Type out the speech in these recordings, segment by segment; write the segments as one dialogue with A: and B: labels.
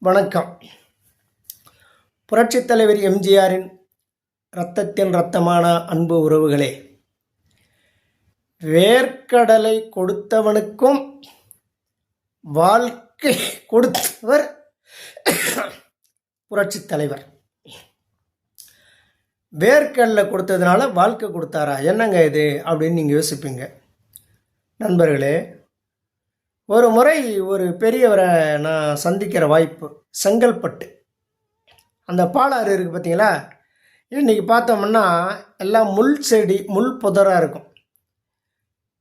A: வணக்கம். புரட்சித் தலைவர் எம்ஜிஆரின் இரத்தத்தின் இரத்தமான அன்பு உறவுகளே வேர்க்கடலை கொடுத்தவனுக்கும் வாழ்க்கை கொடுத்தவர் புரட்சித் தலைவர். வேர்க்கடலை கொடுத்ததுனால வாழ்க்கை கொடுத்தாரா? என்னங்க இது? அப்படின்னு நீங்கள் யோசிப்பீங்க. நண்பர்களே ஒரு முறை ஒரு பெரியவரை நான் சந்திக்கிற வாய்ப்பு செங்கல்பட்டு. அந்த பாலாறு இருக்குது பார்த்தீங்களா இன்றைக்கி பார்த்தோம்னா எல்லாம் முள் செடி முள் புதராக இருக்கும்.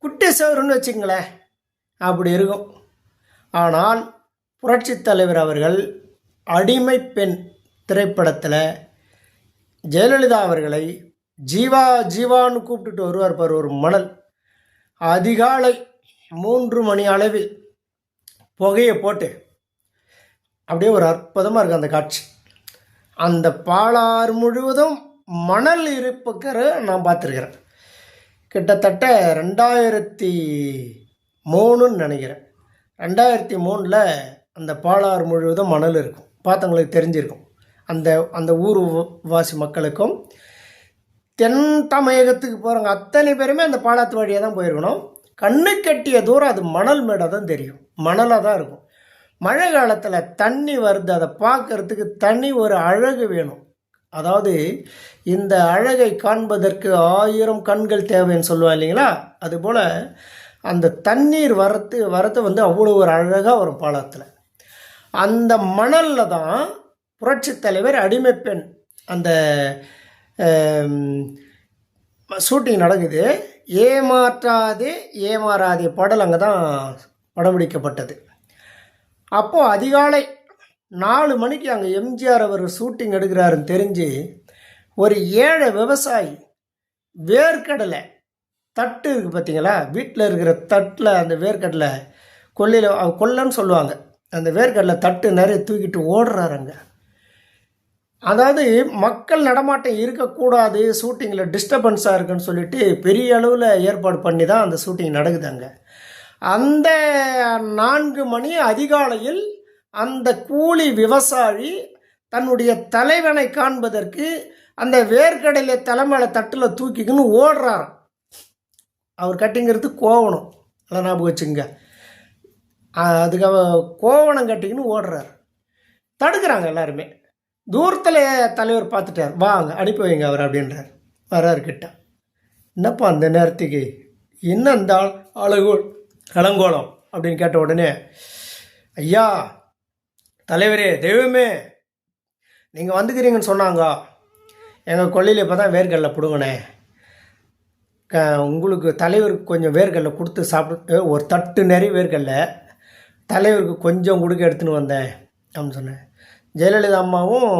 A: குட்டி சவருன்னு வச்சுங்களேன் அப்படி இருக்கும். ஆனால் புரட்சித் தலைவர் அவர்கள் அடிமை பெண் திரைப்படத்தில் ஜெயலலிதா அவர்களை ஜீவா ஜீவான்னு கூப்பிட்டுட்டு வருவார் பார் ஒரு மணல். அதிகாலை மூன்று மணி அளவில் புகையை போட்டு அப்படியே ஒரு அற்புதமாக இருக்குது அந்த காட்சி. அந்த பாலாறு முழுவதும் மணல் இருப்புக்கிற நான் பார்த்துருக்குறேன். கிட்டத்தட்ட ரெண்டாயிரத்தி மூணுன்னு நினைக்கிறேன். ரெண்டாயிரத்தி மூணில் அந்த பாலாறு முழுவதும் மணல் இருக்கும். பார்த்தவங்களுக்கு தெரிஞ்சிருக்கும். அந்த அந்த ஊர் வாசி மக்களுக்கும் தென் தமிழகத்துக்கு போகிறவங்க அத்தனை பேருமே அந்த பாலாத்து வழியாக தான் போயிருக்கணும். கண்ணு கட்டிய தூரம் அது மணல் மேடாக தான் தெரியும். மணலாக தான் இருக்கும். மழை காலத்தில் தண்ணி வருது அதை பார்க்கறதுக்கு தனி ஒரு அழகு வேணும். அதாவது இந்த அழகை காண்பதற்கு ஆயிரம் கண்கள் தேவைன்னு சொல்லுவாங்க இல்லைங்களா? அதுபோல் அந்த தண்ணீர் வரத்து வரத்து வந்து அவ்வளோ ஒரு அழகாக வரும் பாலத்தில் அந்த மணலில் தான் புரட்சித் தலைவர் அடிமைப்பெண் அந்த ஷூட்டிங் நடக்குது. ஏமாற்றாதே ஏமாறாதே பாடல் அங்கே தான் படம்பிடிக்கப்பட்டது அப்போது அதிகாலை நாலு மணிக்கு அங்கே எம்ஜிஆர் அவர் ஷூட்டிங் எடுக்கிறாருன்னு தெரிஞ்சு ஒரு ஏழை விவசாயி வேர்க்கடலை தட்டு இருக்குது பார்த்தீங்களா வீட்டில் இருக்கிற தட்டில் அந்த வேர்க்கடலை கொல்லையில் கொல்லன்னு சொல்லுவாங்க. அந்த வேர்க்கடலை தட்டு நிறைய தூக்கிட்டு ஓடுறாருங்க அதாவது மக்கள் நடமாட்டம் இருக்கக்கூடாது ஷூட்டிங்கில் டிஸ்டர்பன்ஸாக இருக்குன்னு சொல்லிட்டு பெரிய அளவில் ஏற்பாடு பண்ணி தான் அந்த ஷூட்டிங் நடக்குது அங்கே. அந்த நான்கு மணி அதிகாலையில் அந்த கூலி விவசாயி தன்னுடைய தலைவனை காண்பதற்கு அந்த வேர்க்கடையில தலைமையில தட்டில் தூக்கிக்கின்னு ஓடுறாராம் அவர் கட்டிங்கிறது கோவணம். நல்லா ஞாபகம் வச்சுங்க அதுக்காக கோவணம் கட்டிக்கின்னு ஓடுறார். தடுக்கிறாங்க எல்லாருமே. தூரத்தில் தலைவர் பார்த்துட்டார். வாங்க அனுப்பி வைங்க அவர் அப்படின்றார். வர்றாரு கிட்ட. என்னப்பா அந்த நேரத்துக்கு? என்ன இந்த ஆள் அழகோல் அலங்கோலம் அப்படின்னு கேட்ட உடனே ஐயா தலைவரே தெய்வமே நீங்கள் வந்துக்கிறீங்கன்னு சொன்னாங்க. எங்கள் கொள்ளையில் இப்போ தான் வேர்கடலை பிடுங்கினே க உங்களுக்கு தலைவருக்கு கொஞ்சம் வேர்கடலை கொடுத்து சாப்பிட்டு ஒரு தட்டு நிறைய வேர்கடலை தலைவருக்கு கொஞ்சம் கொடுக்க எடுத்துன்னு வந்தேன் அப்படின்னு சொன்னேன். ஜெயலலிதா அம்மாவும்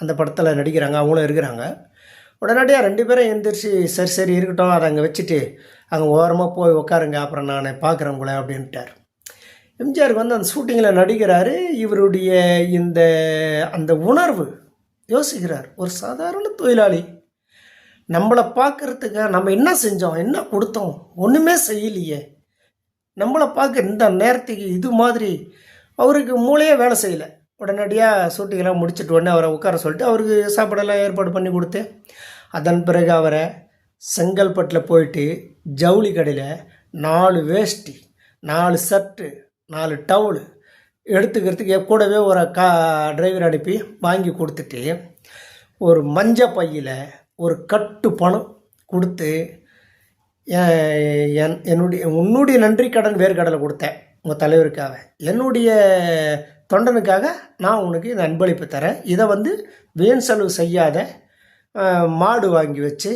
A: அந்த படத்தில் நடிக்கிறாங்க அவங்களும் இருக்கிறாங்க. உடனடியாக ரெண்டு பேரும் எந்திரிச்சு சரி சரி இருக்கட்டும் அதை அங்கே வச்சுட்டு அங்கே ஓரமாக போய் உட்காருங்க அப்புறம் நான் பார்க்குறேன் உங்களை அப்படின்ட்டார். எம்ஜிஆருக்கு வந்து அந்த ஷூட்டிங்கில் நடிக்கிறாரு. இவருடைய இந்த அந்த உணர்வு யோசிக்கிறார். ஒரு சாதாரண தொழிலாளி. நம்மளை பார்க்குறதுக்கு நம்ம என்ன செஞ்சோம் என்ன கொடுத்தோம் ஒன்றுமே செய்யலையே. நம்மளை பார்க்க இந்த நேரத்துக்கு இது மாதிரி அவருக்கு மூளையே வேலை செய்யலை. உடனடியாக ஷூட்டிங்கெல்லாம் முடிச்சுட்டு உடனே அவரை உட்கார சொல்லிட்டு அவருக்கு சாப்பாடெல்லாம் ஏற்பாடு பண்ணி கொடுத்து அதன் பிறகு அவரை செங்கல்பட்டில் போயிட்டு ஜவுளி கடையில் நாலு வேஷ்டி நாலு ஷர்ட்டு நாலு டவுலு எடுத்துக்கிறதுக்கு கூடவே ஒரு கா டிரைவர் அனுப்பி வாங்கி கொடுத்துட்டு ஒரு மஞ்ச பையில் ஒரு கட்டு பணம் கொடுத்து என் என்னுடைய உன்னுடைய நன்றி கடன் வேர்க்கடலை கொடுத்தேன் உங்கள் தலைவருக்காக. என்னுடைய தொண்டனுக்காக நான் உனக்கு இந்த அன்பளிப்பு தரேன். இதை வந்து வீண் செலவு செய்யாத மாடு வாங்கி வச்சு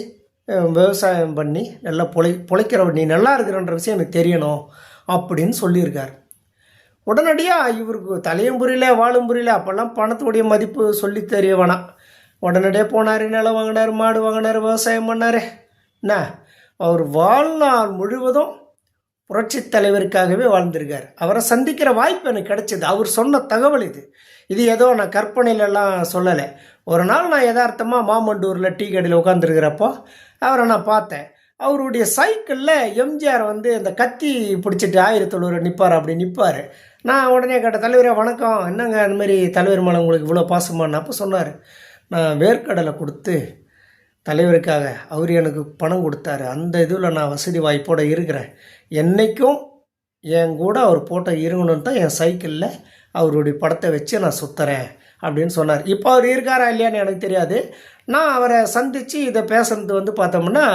A: விவசாயம் பண்ணி நல்லா பொழை பொழைக்கிற நீ நல்லா இருக்கிறன்ற விஷயம் எனக்கு தெரியணும் அப்படின்னு சொல்லியிருக்கார். உடனடியாக இவருக்கு தலையும் புரியல வாழும் புரியல. அப்போல்லாம் பணத்துடைய மதிப்பு சொல்லி தெரிய வேணாம். உடனடியாக போனார் நிலம் வாங்கினார் மாடு வாங்கினார் விவசாயம் பண்ணார். என்ன? அவர் வாழ்நாள் முழுவதும் புரட்சி தலைவருக்காகவே வாழ்ந்திருக்கார். அவரை சந்திக்கிற வாய்ப்பு எனக்கு கிடைச்சிது. அவர் சொன்ன தகவல் இது. இது ஏதோ நான் கற்பனையிலலாம் சொல்லலை. ஒரு நாள் நான் யதார்த்தமாக மாமண்டூரில் டீ கடையில் உட்காந்துருக்கிறப்போ அவரை நான் பார்த்தேன். அவருடைய சைக்கிளில் எம்ஜிஆர் வந்து அந்த கத்தி பிடிச்சிட்டு ஆயிரத்தி தொண்ணூறு நிற்பார் அப்படி நிற்பார் நான் உடனே கேட்ட தலைவரே வணக்கம். என்னங்க அந்த மாதிரி தலைவர் மேலே உங்களுக்கு இவ்வளோ பாசமானு அப்போ சொன்னார் நான் வேர்க்கடலை கொடுத்து தலைவருக்காக அவர் எனக்கு பணம் கொடுத்தாரு. அந்த இதில் நான் வசதி வாய்ப்போடு இருக்கிறேன். என்றைக்கும் என் கூட அவர் போட்டோ இருக்கணும்னு தான் என் சைக்கிளில் அவருடைய படத்தை வச்சு நான் சுற்றுறேன் அப்படின்னு சொன்னார். இப்போ அவர் இருக்காரா இல்லையான்னு எனக்கு தெரியாது. நான் அவரை சந்தித்து இதை பேசுறது வந்து பார்த்தோம்னா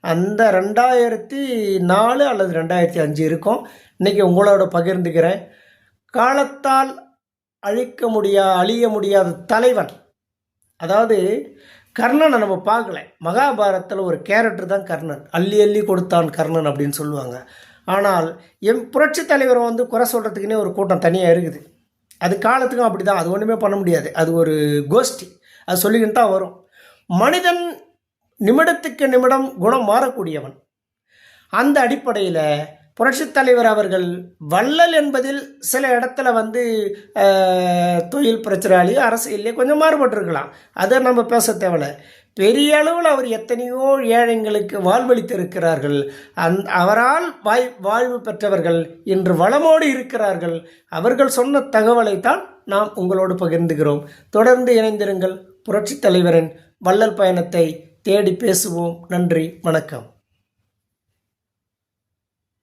A: அந்த ரெண்டாயிரத்தி நாலு அல்லது ரெண்டாயிரத்தி அஞ்சு இருக்கும். இன்றைக்கி உங்களோட பகிர்ந்துக்கிறேன். காலத்தால் அழிக்க முடியா அழிய முடியாத தலைவன். அதாவது கர்ணனை நம்ம பார்க்கல. மகாபாரதத்தில் ஒரு கேரக்டர் தான் கர்ணன். அள்ளி அள்ளி கொடுத்தான் கர்ணன் அப்படின்னு சொல்லுவாங்க. ஆனால் எம் புரட்சி தலைவரை வந்து குறை சொல்கிறதுக்குன்னே ஒரு கூட்டம் தனியாக இருக்குது. அது காலத்துக்கும் அப்படி தான் அது ஒன்றுமே பண்ண முடியாது. அது ஒரு கோஷ்டி. அது சொல்லிக்கிட்டு தான் வரும். மனிதன் நிமிடத்துக்கு நிமிடம் குணம் மாறக்கூடியவன். அந்த அடிப்படையில் புரட்சித் தலைவர் அவர்கள் வள்ளல் என்பதில் சில இடத்துல வந்து தொழில் பிரச்சனாலி அரசியல்லே கொஞ்சம் மாறுபட்டிருக்கலாம். அதை நம்ம பேச தேவையில்ல. பெரிய அளவில் அவர் எத்தனையோ ஏழைங்களுக்கு வாழ்வளித்திருக்கிறார்கள். அந் அவரால் வாய் வாழ்வு பெற்றவர்கள் இன்று வளமோடு இருக்கிறார்கள். அவர்கள் சொன்ன தகவலை தான் நாம் உங்களோடு பகிர்ந்துகிறோம். தொடர்ந்து இணைந்திருங்கள் புரட்சித் தலைவரின் வள்ளல் பயணத்தை தேடி பேசுவோம். நன்றி வணக்கம்.